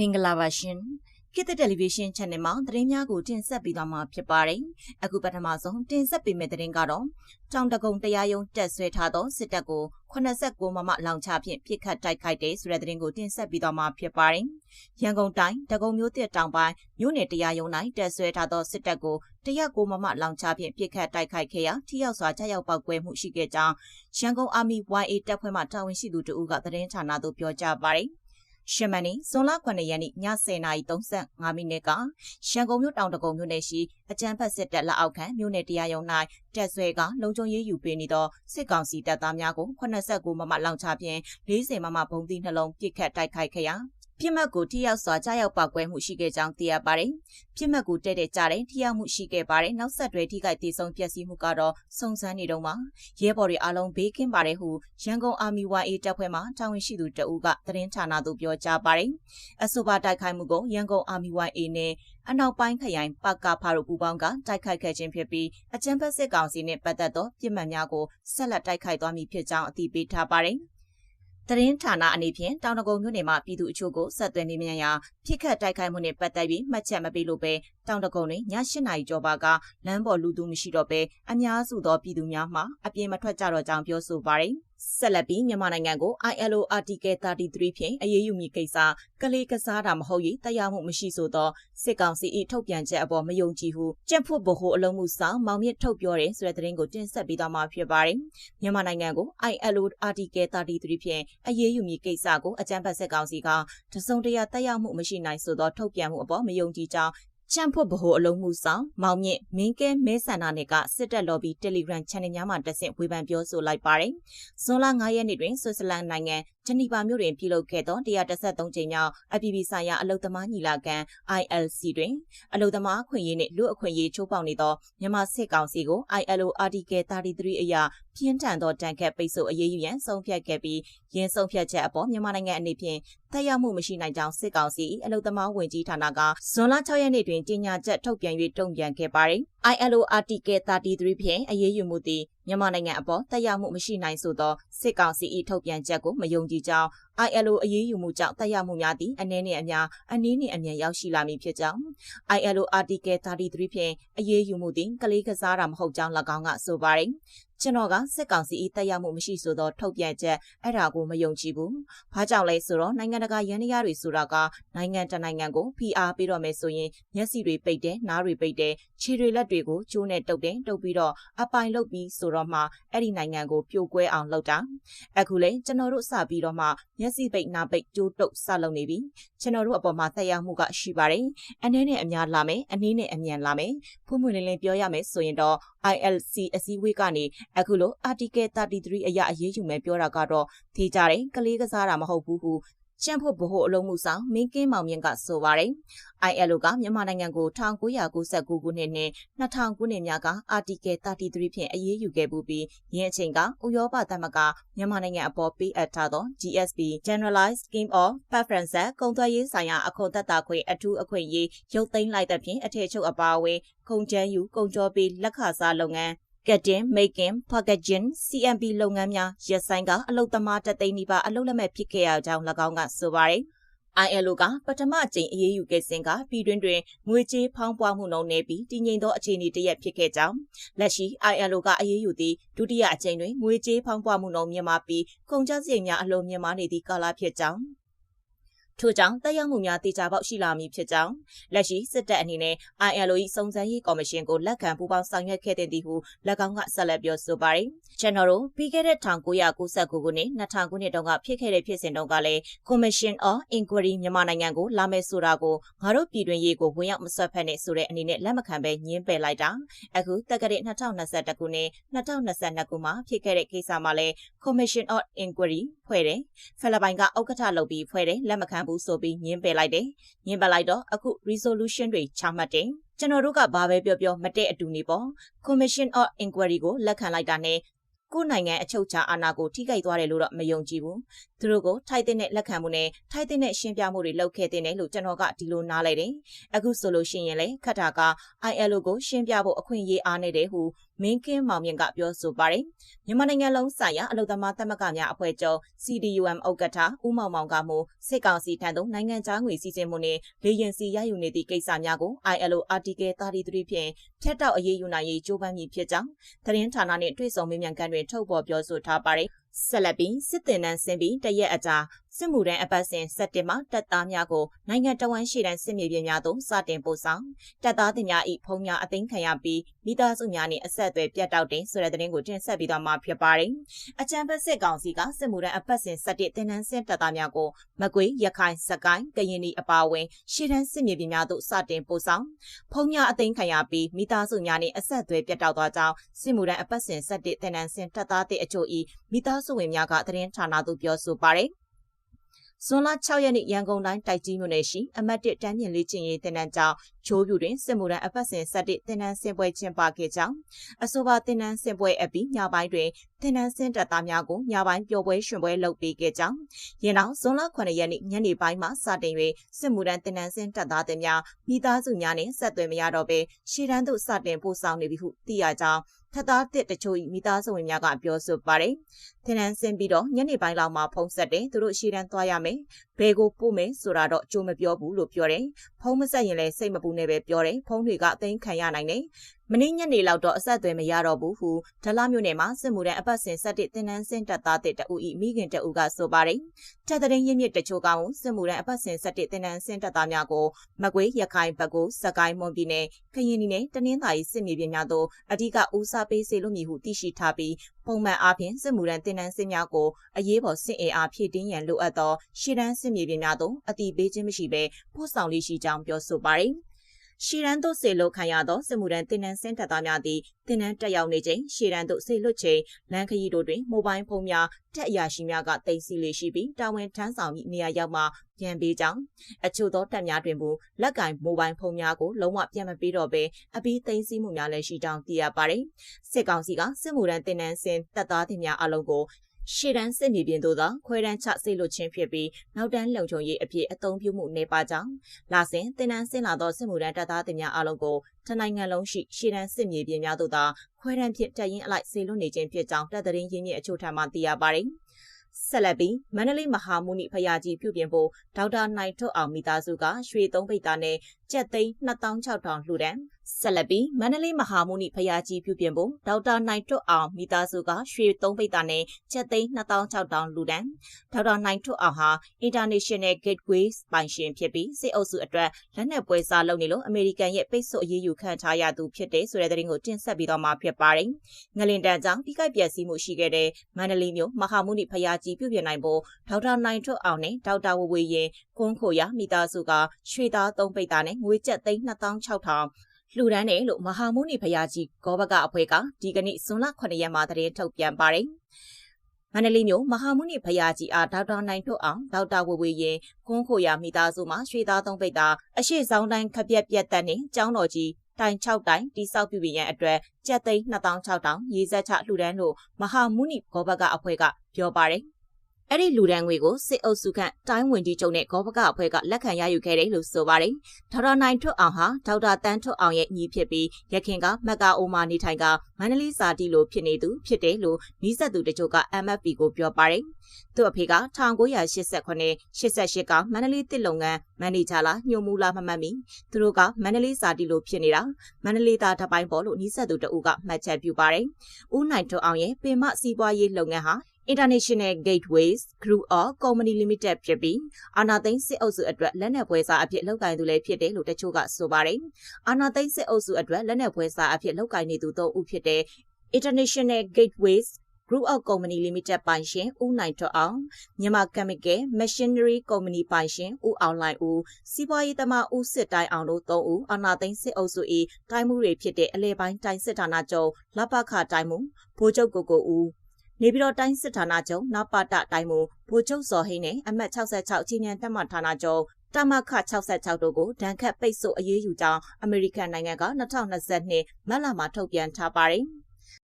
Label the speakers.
Speaker 1: မင်္ဂလာပါရှင်ခေတ်သစ်တယ်လီဗီရှင်း channel မှာသတင်းများကိုတင်ဆက်ပေးသွားမှာဖြစ်ပါတယ်အခုပထမဆုံးတင်ဆက်ပေးမယ့်သတင်းကတော့တောင်တကုံတရားရုံးတက်ဆွဲထားသောစစ်တပ်ကို89မမလောင်ချဖြင့်ပြစ်ခတ်တိုက်ခိုက်တဲ့ဆိုတဲ့သတင်းကိုတင်ဆက်ပေးသွားမှာဖြစ်ပါတယ်ရန်ကုန်တိုင်းတကုံမြို့တစ်တောင်ပိုင်းမြို့နယ်တရားရုံး၌တက်ဆွဲထားသောစစ်တပ်ကို109မမလောင်ချဖြင့်ပြစ်ခတ်တိုက်ခိုက်ခဲ့ရာထိရောက်စွာကြားရောက်ပောက်ကွဲမှုရှိခဲ့ကြောင်းရန်ကုန်အာမီ YA တပ်ဖွဲ့မှတာဝန်ရှိသူတို့ကသတင်းဌာနသို့ပြောကြားပါတယ် ရှမန်နီဇွန်လ9ရက်နေ့ည10:35မိနစ်ကရန်ကုန်မြို့တောင်တကုံမြို့နယ်ရှိအကြံဖက်စစ်တပ်လက်အောက်ခံမြို့နယ်တရားရုံး၌တက်ဆွဲကလုံခြုံရေးယူပေးနေသောစစ်ကောင်စီတပ်သားများကို89မမလောင်ချဖြင့်40မမဘုံသီးနှလုံးပစ်ခတ်တိုက်ခိုက်ခဲ့ရာ ပြစ်မှတ်ကိုထိရောက်စွာကြားရောက်ပောက်ကွဲမှုရှိခဲ့ကြောင်းသိရပါတယ်။ပြစ်မှတ်ကိုတဲ့တဲ့ကြတဲ့ထိရောက်မှုရှိခဲ့ပါတယ်။နောက်ဆက်တွဲထိခိုက်ဒေဆုံးပျက်စီးမှုကတော့စုံစမ်းနေတော့မှာရဲဘော်တွေအားလုံးဘေးကင်းပါတယ်ဟုရန်ကုန်အာမီ YA တပ်ဖွဲ့မှတာဝန်ရှိသူတဦးကသတင်းဌာနသို့ပြောကြားပါတယ်။အဆိုပါတိုက်ခိုက်မှုကိုရန်ကုန်အာမီ YA နဲ့အနောက်ပိုင်းခရိုင်ပကဖာတို့ပူးပေါင်းကတိုက်ခိုက်ခဲ့ခြင်းဖြစ်ပြီးအကြံဖက်စစ်ကောင်စီနဲ့ပတ်သက်သောပြစ်မှတ်များကိုဆက်လက်တိုက်ခိုက်သွားမည်ဖြစ်ကြောင်းအသိပေးထားပါတယ်။ သတင်းဌာနအနေဖြင့်တောင်တကုံမြို့နယ်မှာပြည်သူအချို့ကိုဆက်သွယ်နေမြန်ရာဖြစ်ခတ်တိုက်ခိုက်မှုနဲ့ပတ်သက်ပြီးမှတ်ချက်မပေးလို့ပဲ တောင်တကုံတွင်ည8နာရီကျော်ပါကလမ်းပေါ်လူသူမရှိတော့ပဲအများစုသောပြည်သူများမှအပြင်မထွက်ကြတော့ကြောင်းပြောဆိုပါတယ်။ဆက်လက်ပြီးမြန်မာနိုင်ငံကို ILO Article 33ဖြင့်အရေးယူမည်ကိစ္စကလေးကစားတာမဟုတ်၍တရားမှုမရှိဆိုသောစစ်ကောင်စီ၏ထုတ်ပြန်ချက်အပေါ်မယုံကြည်ဟုကြက်ဖွတ်ဗဟိုအလုံးမှုဆောင်မောင်မြင့်ထုတ်ပြောတဲ့ဆိုတဲ့သတင်းကိုတင်ဆက်ပေးသွားမှာဖြစ်ပါတယ်။မြန်မာနိုင်ငံကို ILO Article 33ဖြင့်အရေးယူမည်ကိစ္စကိုအကြမ်းဖက်စစ်ကောင်စီကတစုံတရာတက်ရောက်မှုမရှိနိုင်ဆိုသောထုတ်ပြန်မှုအပေါ်မယုံကြည်ကြောင်း ချမ်ဖို့ဗဟိုအလုံးမှုဆောင်မောင်မြင့်မင်းကဲမဲဆန္ဒနယ်ကစစ်တပ် lobby Telegram channel များမှာတက်ဆင့်ဝေဖန်ပြောဆိုလိုက်ပါတယ်။ဇွန်လ9ရက်နေ့တွင်ဆွစ်ဇာလန်နိုင်ငံဂျနီဗာမြို့တွင်ပြုလုပ်ခဲ့သော133ကြိမ်မြောက်အပြည်ပြည်ဆိုင်ရာအလုံသမားညီလာခံ ILC တွင်အလုံသမားအခွင့်အရေးနှင့်လူအခွင့်အရေးချိုးဖောက်နေသောမြန်မာစစ်ကောင်စီကို ILO Article 33အရပြင်းထန်သောတန်ခတ်ပိတ်ဆို့အရေးယူရန်ဆုံးဖြတ်ခဲ့ပြီးရင်းဆုံးဖြတ်ချက်အပေါ်မြန်မာနိုင်ငံအနေဖြင့်သက်ရောက်မှုမရှိနိုင်ကြောင်းစစ်ကောင်စီအလုံသမားဝင်ကြီးဌာနကဇွန်လ6ရက်နေ့တွင်ကြေညာချက်ထုတ်ပြန်၍တုံ့ပြန်ခဲ့ပါတယ်။ ILO Article 33ဖြင့်အရေးယူမှုသည်မြန်မာနိုင်ငံအပေါ်တက်ရောက်မှုမရှိနိုင်ဆိုသောစစ်ကောင်စီ၏ထုတ်ပြန်ချက်ကိုမယုံကြည်ကြောင်း ILO အရေးယူမှုကြောင့်တက်ရောက်မှုများသည့်အနည်းနဲ့အများအနည်းနဲ့အမြန်ရောက်ရှိလာမည်ဖြစ်ကြောင်း ILO Article 33ဖြင့်အရေးယူမှုသည်ကလေးကစားတာမဟုတ်ကြောင်း၎င်းကဆိုပါတယ် ကျွန်တော်ကစစ်ကောင်စီ၏တက်ရောက်မှုမရှိဆိုသောထုတ်ပြန်ချက်အဲ့ဒါကိုမယုံကြည်ဘူး။ဘာကြောင့်လဲဆိုတော့နိုင်ငံတကာရန်တရားတွေဆိုတာကနိုင်ငံတနိုင်ငံကိုဖိအားပေးတော့မယ်ဆိုရင်မျက်စိတွေပိတ်တယ်၊နားတွေပိတ်တယ်၊ခြေတွေလက်တွေကိုကျိုးနဲ့တုပ်တယ်တုပ်ပြီးတော့အပိုင်လုပ်ပြီးဆိုတော့မှအဲ့ဒီနိုင်ငံကိုပြိုကွဲအောင်လုပ်တာ။အခုလေကျွန်တော်တို့စပြီးတော့မှမျက်စိပိတ်နားပိတ်ကျိုးတုပ်စလုပ်နေပြီ။ကျွန်တော်တို့အပေါ်မှာတက်ရောက်မှုကရှိပါတယ်။အနည်းနဲ့အများလာမယ်၊အနည်းနဲ့အမြန်လာမယ်။ဖွင့်ဖွင့်လင်းလင်းပြောရမယ်ဆိုရင်တော့ ILC အစည်းအဝေးကနေအခုလို Article 33အရအရေးယူမယ်ပြောတာကတော့ထေးကြတယ်ကလေးကစားတာမဟုတ်ဘူးဟု ကျန်းဖို့ဗဟိုအလုံးမှုဆောင်မင်းကင်းမောင်မြင့်ကဆိုပါတယ်။ ILO ကမြန်မာနိုင်ငံကို1999ခုနှစ်နဲ့2000ခုနှစ်များက Article 33ဖြင့်အရေးယူခဲ့ပူပြီးယင်းအချိန်ကဥရောပသမဂ္ဂမြန်မာနိုင်ငံအပေါ်ပေးအပ်ထားသော GSP Generalized Scheme of Preferences ကုန်သွယ်ရေးဆိုင်ရာအခွန်သက်သာခွင့်အထူးအခွင့်အရေးရုပ်သိမ်းလိုက်တဲ့ဖြင့်အထည်ချုပ်အပါအဝင်ကုန်ကျန်းယူကုန်ကြောပေးလက်ခစားလုပ်ငန်း cutting making packaging CMP လုပ်ငန်းများရက်ဆိုင်ကအလုတ်သမားတသိန်းနီးပါးအလုတ်လက်မဲ့ဖြစ်ခဲ့ရကြောင်း၎င်းကဆိုပါတယ်။ ILO ကပထမအကြိမ်အရေးယူခဲ့စဉ်ကပြည်တွင်းတွင်ငွေကြေးဖောင်းပွားမှုနှုန်းနေပြီးတည်ငြိမ်သောအခြေအနေတရက်ဖြစ်ခဲ့ကြောင်းလက်ရှိ ILO ကအရေးယူသည့်ဒုတိယအကြိမ်တွင်ငွေကြေးဖောင်းပွားမှုနှုန်းမြင့်မားပြီးကုန်ကျစရိတ်များအလွန်မြင့်မားနေသည့်ကာလဖြစ်ကြောင်း ထို့ကြောင့်တက်ရောက်မှုများတေချာပေါက်ရှိလာမည်ဖြစ်ကြောင်းလက်ရှိစစ်တပ်အနေနဲ့ ILO ၏စုံစမ်းရေးကော်မရှင်ကိုလက်ခံပူးပေါင်းဆောင်ရွက်ခဲ့တဲ့သည်ဟု၎င်းကဆက်လက်ပြောဆိုပါတယ်။ကျွန်တော်တို့ပြီးခဲ့တဲ့1999ခုနှစ်2000ခုနှစ်တုန်းကဖြစ်ခဲ့တဲ့ဖြစ်စဉ်တုန်းကလည်း Commission of Inquiry မြန်မာနိုင်ငံကိုလာမယ်ဆိုတာကိုငါတို့ပြည်တွင်းရေးကိုဝင်ရောက်မဆွတ်ဖက်နဲ့ဆိုတဲ့အနေနဲ့လက်မခံပဲညင်းပယ်လိုက်တာ။အခုတက္ကရာ2021ခုနှစ်2022ခုမှာဖြစ်ခဲ့တဲ့ကိစ္စမှာလည်း Commission of Inquiry ဖွဲ့တယ်။ဖိလစ်ပိုင်ကဥက္ကဋ္ဌလုပ်ပြီးဖွဲ့တယ်လက်မခံဘူးဆိုပြီးညင်းပယ်လိုက်တယ်။ညင်းပယ်လိုက်တော့အခု resolution တွေချမှတ်တယ်။ကျွန်တော်တို့ကဘာပဲပြောပြောမတဲ့အတူနေပေါ့ Commission of Inquiry ကိုလက်ခံလိုက်တာနဲ့ကိုယ်နိုင်ငံအချုပ်အခြာအာဏာကိုထိခိုက်သွားတယ်လို့တော့မယုံကြည်ဘူး။သူတို့ကိုထိုက်တဲ့လက်ခံမှုနဲ့ထိုက်တဲ့ရှင်းပြမှုတွေလုပ်ခဲ့တဲ့လို့ကျွန်တော်ကဒီလိုနားလိုက်တယ်။အခုဆိုလို့ရှိရင်လေခတ်တာက ILO ကိုရှင်းပြဖို့အခွင့်အရေးအားနေတယ်ဟု မမင်းကင်းမောင်မြင့်ကပြောဆိုပါတယ်။မြန်မာနိုင်ငံလုံးဆိုင်ရာအလုံသမားသမဂ္ဂများအဖွဲ့ချုပ် CDUM ဥက္ကဋ္ဌဦးမောင်မောင်ကမှစစ်ကောင်စီထံသို့နိုင်ငံခြားငွေစီစဉ်မှုနှင့်လေရင်စီရယူနေသည့်ကိစ္စများကို ILO Article 33ဖြင့်ဖျက်တောက်အရေးယူနိုင်ရေးကြိုးပမ်းမည်ဖြစ်ကြောင်းသတင်းဌာနနှင့်တွေ့ဆုံမေးမြန်းခန်းတွင်ထုတ်ဖော်ပြောဆိုထားပါတယ်။ ဆက်လက်ပြီးစစ်တင်နန်းဆင်းပြီးတရက်အကြာစစ်မှုထမ်းအပတ်စဉ်စက်တင်ဘာတပ်သားများကိုနိုင်ငံတော်ဝန်ရှိတန်းစစ်မြေပြင်များသို့စတင်ပို့ဆောင်တပ်သားတင်များ၏ဖုံးများအသိမ်းခံရပြီးမိသားစုများနှင့်အဆက်အသွယ်ပြတ်တောက်တဲ့ဆိုတဲ့သတင်းကိုတင်ဆက်ပြီးတော့မှာဖြစ်ပါတယ်။အကြံဖက်စစ်ကောင်စီကစစ်မှုထမ်းအပတ်စဉ်စက်တင်တင်နန်းဆင်းတပ်သားများကိုမကွေးရခိုင်စကိုင်းကရင်ပြည်အပါအဝင်ရှေ့တန်းစစ်မြေပြင်များသို့စတင်ပို့ဆောင်ဖုံးများအသိမ်းခံရပြီးမိသားစုများနှင့်အဆက်အသွယ်ပြတ်တောက်သွားကြောင်းစစ်မှုထမ်းအပတ်စဉ်စက်တင်တင်နန်းဆင်းတပ်သားတဲ့အချို့၏မိသားစုဝင်များကသတင်းဌာနသို့ပြောဆိုပါတယ်ဇွန်လ6ရက်နေ့ရန်ကုန်တိုင်းတိုက်ကြီးမြို့နယ်ရှိအမတ်1တန်းမြင့်လေးချင်းရေးတင်နန်းကျောင်းချိုးပြူတွင်စစ်မှုထမ်းအပတ်စဉ်ဆက်တစ်တင်နန်းဆင်ပွဲကျင်းပခဲ့ကြောင်းအဆိုပါတင်နန်းဆင်ပွဲအပြီးညပိုင်းတွင်တင်နန်းဆင်တပ်သားများကိုညပိုင်းပျော်ပွဲရွှင်ပွဲလုပ်ပေးခဲ့ကြောင်းယင်းနောက်ဇွန်လ9ရက်နေ့ညနေပိုင်းမှာစတင်၍စစ်မှုထမ်းတင်နန်းဆင်တပ်သားတွေများမိသားစုများနှင့်ဆက်သွယ်မရတော့ဘဲရှေ့တန်းသို့စတင်ပို့ဆောင်နေပြီဟုသိရကြောင်း ထပ်သားတစ်တချို့၏မိသားစုဝင်များကပြောဆိုပါတယ်။သင်တန်းဆင်းပြီးတော့ညနေပိုင်းလောက်မှဖုံးဆက်တယ်သူတို့ရှေ့တန်းသွားရမယ်။ ဘယ်ကိုပို့မယ်ဆိုတာတော့ကြိုးမပြောဘူးလို့ပြောတယ်။ဖုံးမဆက်ရင်လည်းစိတ်မပူနဲ့ပဲပြောတယ်။ဖုံးတွေကအသိခံရနိုင်တယ်မင်းညနေလောက်တော့အဆက်အသွယ်မရတော့ဘူးဟုဒလမြို့နယ်မှာစစ်မှုထမ်းအပတ်စဉ်ဆက်တစ်တင်နန်းစင်တပ်သားတစ်တအူဤမိခင်တအူကဆိုပါတယ်။တက်တဲ့ရင်းမြစ်တချို့ကောင်စစ်မှုထမ်းအပတ်စဉ်ဆက်တစ်တင်နန်းစင်တပ်သားများကိုမကွေးရခိုင်ဘက်ကိုစကိုင်းမွန်ပြည်နယ်ခရင်နီနဲ့တနင်္သာရီစစ်မြေပြင်များသို့အဓိကဦးစားပေးစေလို့မည်ဟုသိရှိထားပြီး ပုံမှန်အားဖြင့်စစ်မှုထမ်းတင်နန်းစင်များကိုအရေးပေါ်စစ်အင်အားဖြည့်တင်းရန်လိုအပ်သောရှေ့တန်းစစ်မြေပြင်များသို့အတိပေးခြင်းမရှိဘဲပို့ဆောင်လေးရှိကြောင်းပြောဆိုပါတယ်။ ရှေရန်သို့ဆေလွတ်ခံရသောစစ်မှုထမ်းတင်နန်းစင်တပ်သားများသည်တင်နန်းတက်ရောက်နေချိန်ရှေရန်သို့ဆေလွတ်ချိန်လမ်းခရီးတို့တွင်မိုဘိုင်းဖုန်းများတက်အရာရှိများကတင်စီလေရှိပြီးတာဝန်ထမ်းဆောင်ပြီးနေရာရောက်မှပြန်ပေးကြောင်းအချို့သောတပ်များတွင်မူလက်ကင်မိုဘိုင်းဖုန်းများကိုလုံးဝပြန်မပေးတော့ဘဲအပြီးသိမ်းဆည်းမှုများလည်းရှိကြောင်းသိရပါတယ်စစ်ကောင်စီကစစ်မှုထမ်းတင်နန်းစင်တပ်သားတွေများအလုံးကို ရှေ့တန်းစစ်မြေပြင်သို့သာခွဲတန်းချဆေးလွတ်ခြင်းဖြစ်ပြီးနောက်တန်းလုံခြုံရေးအဖြစ်အသုံးပြုမှုနေပါကြောင်းလာစဉ်တင်နန်းဆင်းလာသောစစ်မှုထမ်းတပ်သားတွေများအလုံးကိုတနိုင်ငံလုံးရှိရှေ့တန်းစစ်မြေပြင်များသို့သာခွဲတန်းဖြစ်တက်ရင်အလိုက်ဆေးလွတ်နေခြင်းဖြစ်ကြောင်းတပ်သတင်းရင်းမြစ်အချို့ထံမှသိရပါတယ်ဆက်လက်ပြီးမန္တလေးမဟာမုနိဖရာကြီးပြုပြင်ဖို့ဒေါက်တာနိုင်ထွတ်အောင်မိသားစုကရွှေသုံးပိတ်သားနဲ့ကျပ်သိန်း2600လှူဒန်း ဆက်လက်ပြီးမန္တလေးမဟာမုနိဖရာကြီးပြုပြင်ဖို့ဒေါက်တာနိုင်ထွတ်အောင်မိသားစုကရွှေသုံးပိတ်သားနဲ့ကျပ်သိန်း2600လှူဒန်းဒေါက်တာနိုင်ထွတ်အောင်ဟာ International Gateways ပိုင်ရှင်ဖြစ်ပြီးစစ်အုပ်စုအတွက်လက်နက်ပွဲစားလုပ်နေလို့အမေရိကန်ရဲ့ပိတ်ဆို့အရေးယူခံထားရသူဖြစ်တဲ့ဆိုတဲ့သတင်းကိုတင်ဆက်ပြီးတော့မှဖြစ်ပါတယ်ငလင်တန်ကြောင့်တိကျပြည့်စည်မှုရှိခဲ့တဲ့မန္တလေးမြို့မဟာမုနိဖရာကြီးပြုပြင်နိုင်ဖို့ဒေါက်တာနိုင်ထွတ်အောင်နဲ့ဒေါက်တာဝဝေရင်ကွန်းခိုရမိသားစုကရွှေသားသုံးပိတ်သားနဲ့ငွေကျပ်သိန်း2600 လှူဒန်းတယ်လို့မဟာမုနိဖရာကြီးဂောဘကအဖွဲ့ကဒီကနေ့ဇွန်လ9ရက်မှာသတင်းထုတ်ပြန်ပါတယ်။မန္တလေးမြို့မဟာမုနိဖရာကြီးအားဒေါက်တာနိုင်ထွတ်အောင်ဒေါက်တာဝဝေရင်ကွန်းခိုရမိသားစုမှရွှေသားသုံးပိတ်သားအရှိဆောင်တိုင်းခပြက်ပြက်တက်နဲ့ကျောင်းတော်ကြီးတိုင်6တိုင်တိဆောက်ပြုပြင်ရန်အတွက်ကျပ်သိန်း2600ရေစက်ချလှူဒန်းလို့မဟာမုနိဂောဘကအဖွဲ့ကပြောပါတယ်။ အဲ့ဒီလူဒန်းငွေကိုစစ်အုပ်စုခန့်တိုင်းဝင်ကြီးချုပ်နဲ့ဂောဘကအဖွဲ့ကလက်ခံရယူခဲ့တယ်လို့ဆိုပါတယ်။ဒေါက်တာနိုင်ထွတ်အောင်ဟာဒေါက်တာတန်းထွတ်အောင်ရဲ့ညီဖြစ်ပြီးရခင်ကမက္ကာအိုမာနေထိုင်ကမန္တလေးစာတီလိုဖြစ်နေသူဖြစ်တယ်လို့နီးစပ်သူတချို့က MFP ကိုပြောပါတယ်။သူ့အဖေက1989 88ကမန္တလေးတစ်လုပ်ငန်းမန်နေဂျာလားညှို့မူလားမမှတ်မိသူတို့ကမန္တလေးစာတီလိုဖြစ်နေတာမန္တလေးသားတပိုင်းပေါ်လို့နီးစပ်သူတအုပ်ကမှတ်ချက်ပြုပါတယ်။ဦးနိုင်ထွတ်အောင်ရဲ့ပင်မစီးပွားရေးလုပ်ငန်းဟာ International Gateways Group of Company Limited ဖြစ်ပြီးအာနာသိန်းစစ်အုပ်စုအတွက်လက်နက်ပွဲစားအဖြစ်လုပ်ကိုင်သူလည်းဖြစ်တယ်လို့တချို့ကဆိုပါတယ်။အာနာသိန်းစစ်အုပ်စုအတွက်လက်နက်ပွဲစားအဖြစ်လုပ်ကိုင်နေသူသုံးဦးဖြစ်တဲ့ International Gateways Group of Company Limited ပိုင်ရှင်ဦးနိုင်ထွတ်အောင်မြန်မာ Chemical Machinery Company ပိုင်ရှင်ဦးအောင်လိုင်ဦးစီးပွားရေးသမားဦးစစ်တိုင်းအောင်တို့၃ဦးအာနာသိန်းစစ်အုပ်စု၏တိုင်းမှုတွေဖြစ်တဲ့အလဲပိုင်းတိုင်းစစ်ဌာနချုပ်လပခတိုင်းမှုဗိုလ်ချုပ်ကိုကိုဦး နေပြည်တော်တိုင်းစစ်ဌာနချုပ်နပတတိုင်းမူဗိုလ်ချုပ်စောဟိန်းနဲ့အမှတ်66ချင်းမြန်တပ်မဌာနချုပ်တမခ66တို့ကိုဒဏ်ခတ်ပိတ်ဆို့အရေးယူကြောင်းအမေရိကန်နိုင်ငံက2022မတ်လမှာထုတ်ပြန်ထားပါတယ်။